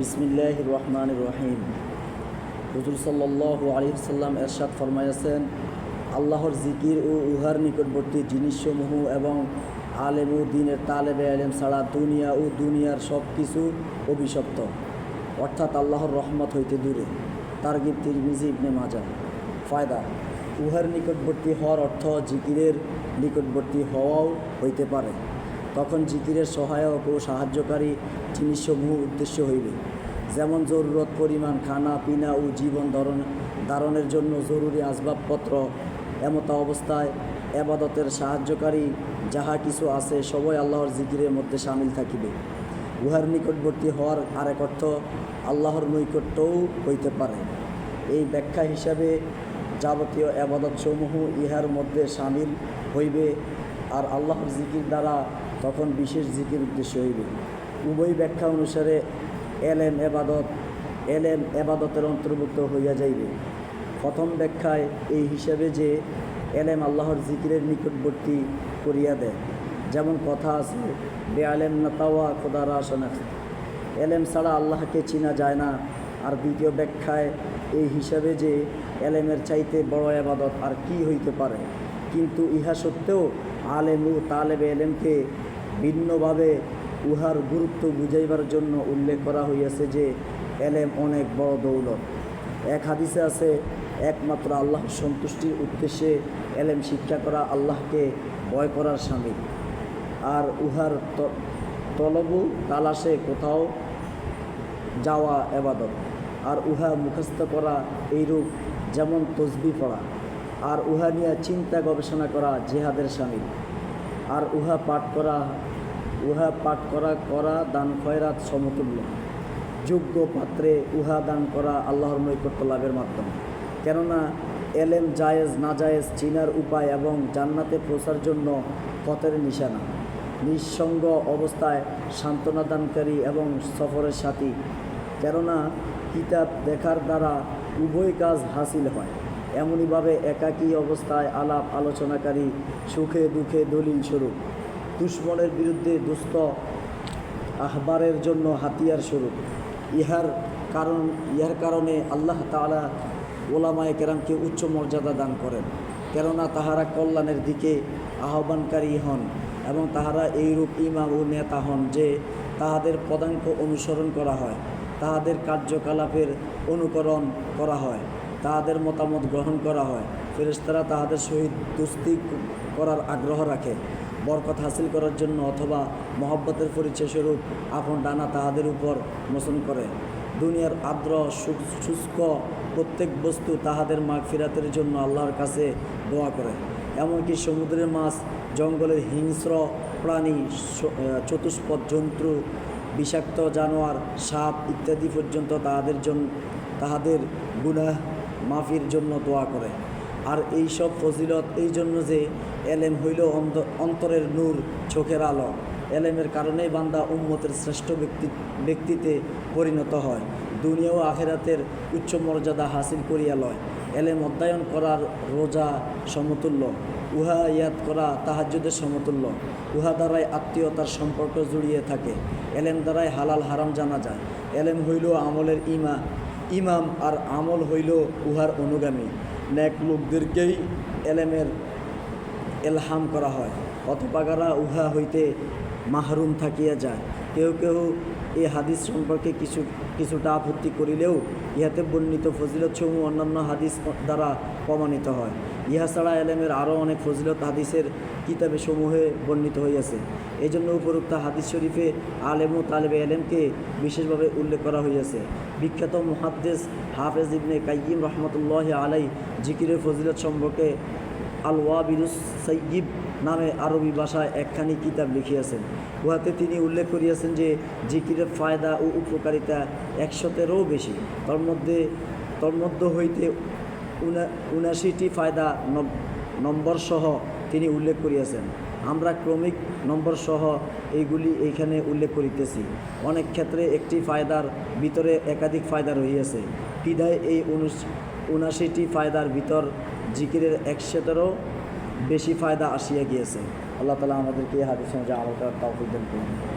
বিসমিল্লাহ রহমান রহিম হুজুর সাল্লাহ আলী সাল্লাম এরশাদ ফরমাইয়াছেন, আল্লাহর জিকির ও উহার নিকটবর্তী জিনিসসমূহ এবং আলেম ও দিনের তালেবে আলেম ছাড়া দুনিয়া ও দুনিয়ার সব কিছু অভিশপ্ত। অর্থাৎ আল্লাহর রহমত হইতে দূরে। তারগিব তিরমিজি ইবনে মাজা ফায়দা, উহার নিকটবর্তী হওয়ার অর্থ জিকিরের নিকটবর্তী হওয়াও হইতে পারে। তখন জিকিরের সহায়ক ও সাহায্যকারী জিনিসসমূহ উদ্দেশ্য হইবে। যেমন জরুরত পরিমাণ খানা, পিনা ও জীবন ধরন ধারণের জন্য জরুরি আসবাবপত্র, এমতা অবস্থায় এবাদতের সাহায্যকারী যাহা কিছু আছে সবই আল্লাহর জিকিরের মধ্যে সামিল থাকিবে। উহার নিকটবর্তী হওয়ার আরেক অর্থ আল্লাহর নৈকট্যও হইতে পারে। এই ব্যাখ্যা হিসাবে যাবতীয় আবাদতসমূহ ইহার মধ্যে সামিল হইবে আর আল্লাহর জিকির দ্বারা তখন বিশেষ জিকির উদ্দেশ্য হইবে। উভয় ব্যাখ্যা অনুসারে এলেম এবাদত এলেম এবাদতের অন্তর্ভুক্ত হইয়া যাইবে। প্রথম ব্যাখ্যায় এই হিসাবে যে এলেম আল্লাহর জিকিরের নিকটবর্তী করিয়া দেয়। যেমন কথা আছে বে আলেম নাতাওয়া খোদারা শনাক্ত এলেম ছাড়া আল্লাহকে চিনা যায় না। আর দ্বিতীয় ব্যাখ্যায় এই হিসাবে যে এলেমের চাইতে বড় আবাদত আর কি হইতে পারে? কিন্তু ইহা সত্ত্বেও আলেম ও তালেবে এলেমকে ভিন্নভাবে উহার গুরুত্ব বুঝাইবার জন্য উল্লেখ করা হইয়াছে যে, এলেম অনেক বড় দৌলত। এক হাদিসে আছে, একমাত্র আল্লাহর সন্তুষ্টির উদ্দেশ্যে এলেম শিক্ষা করা আল্লাহকে ভয় করার স্বামী। আর উহার তলবু তালাশে কোথাও যাওয়া এবাদত। আর উহা মুখস্থ করা এইরূপ যেমন তসবি পড়া। আর উহা নিয়ে চিন্তা গবেষণা করা জেহাদের স্বামী। আর উহা পাঠ করা, উহা পাঠ করা করা দান খয়রাত সমতুল্য। যোগ্য পাত্রে উহা দান করা আল্লাহর নৈকট্য লাভের মাধ্যমে। কেননা এলেম জায়েজ, না জায়েজ চিনার উপায় এবং জান্নাতে পৌঁছার জন্য পথের নিশানা। নিঃসঙ্গ অবস্থায় সান্ত্বনা দানকারী এবং সফরের সাথী। কেননা কিতাব দেখার দ্বারা উভয় কাজ হাসিল হয়। এমনইভাবে একাকী অবস্থায় আলাপ আলোচনাকারী সুখে দুঃখে দলিল স্বরূপ। দুশ্মনের বিরুদ্ধে দুস্থ আহবারের জন্য হাতিয়ার স্বরূপ। ইহার কারণ, ইহার কারণে আল্লাহ তাআলা ওলামায় কেরামকে উচ্চ মর্যাদা দান করেন। কেননা তাহারা কল্যাণের দিকে আহ্বানকারী হন এবং তাহারা এইরূপ ইমাম ও নেতা হন যে তাহাদের পদাঙ্ক অনুসরণ করা হয়, তাহাদের কার্যকলাপের অনুকরণ করা হয়। তাহাদের মতামত গ্রহণ করা হয়। ফেরেশতারা তাহাদের সহিত দুস্তি করার আগ্রহ রাখে। বরকত হাসিল করার জন্য অথবা মহব্বতের পরিচয় স্বরূপ আপন ডানা তাহাদের উপর মোচন করে। দুনিয়ার আর্দ্র শুষ্ক প্রত্যেক বস্তু তাহাদের মাগ ফিরাতের জন্য আল্লাহর কাছে দোয়া করে। এমনকি সমুদ্রের মাছ, জঙ্গলের হিংস্র প্রাণী চতুষ্পদ জন্তু, বিষাক্ত জানোয়ার, সাপ ইত্যাদি পর্যন্ত তাহাদের জন্য তাহাদের গুনাহ মাফির জন্য দোয়া করে। আর এই সব ফজিলত, এই জন্য যে এলেম হইল অন্ত- অন্তরের নূর, চোখের আলো। এলেমের কারণেই বান্দা উম্মতের শ্রেষ্ঠ ব্যক্তি ব্যক্তিতে পরিণত হয়। দুনিয়া ও আখেরাতের উচ্চ মর্যাদা হাসিল করিয়া লয়। এলেম অধ্যয়ন করার রোজা সমতুল্য। উহা ইয়াদ করা তাহাজ্জুদের সমতুল্য। উহা দ্বারাই আত্মীয়তার সম্পর্ক জড়িয়ে থাকে। এলেম দ্বারাই হালাল হারাম জানা যায়। এলেম হইল আমলের ইমা। ইমাম আর আমল হইল উহার অনুগামী। ন্যাক লোকদেরকেই এলেমের এলহাম করা হয়। অথবা উহা হইতে মাহরুম থাকিয়া যায়। কেউ কেউ এই হাদিস সম্পর্কে কিছু, কিছুটা আপত্তি করিলেও ইহাতে বর্ণিত ফজিলতসমূহ অন্যান্য হাদিস দ্বারা প্রমাণিত হয়। ইহা ছাড়া এলেমের আরও অনেক ফজিলত হাদিসের কিতাবে সমূহে বর্ণিত হইয়াছে। এই জন্য উপরোক্ত হাদিস শরীফে আলেম ও তালেবে এলেমকে বিশেষভাবে উল্লেখ করা হইয়াছে। বিখ্যাত মুহাদ্দেস হাফেজ ইবনে কাইয়িম রহমতুল্লাহ আলাই জিকিরের ফজিলত সম্পর্কে আল ওয়াবিরুস সৈয়িব নামে আরবি ভাষায় একখানি কিতাব লিখিয়াছেন। উহাতে তিনি উল্লেখ করিয়াছেন যে, জিকিরের ফায়দা ও উপকারিতা একশতেরও বেশি। তোর মধ্যে তন্মধ্য হইতে উনা, উনাশিটি ফায়দা নব- নম্বর সহ তিনি উল্লেখ করিয়াছেন। আমরা ক্রমিক নম্বর সহ এইগুলি এইখানে উল্লেখ করিতেছি। অনেক ক্ষেত্রে একটি ফায়দার ভিতরে একাধিক ফায়দা রহিয়াছে। বিধায় এই উনাশিটি ফায়দার ভিতর জিকিরের একশোতেরও বেশি ফায়দা আসিয়া গিয়েছে। আল্লাহ তালা আমাদেরকে হাদিস সমাজে আমল তাও তৌফিক দান করুন।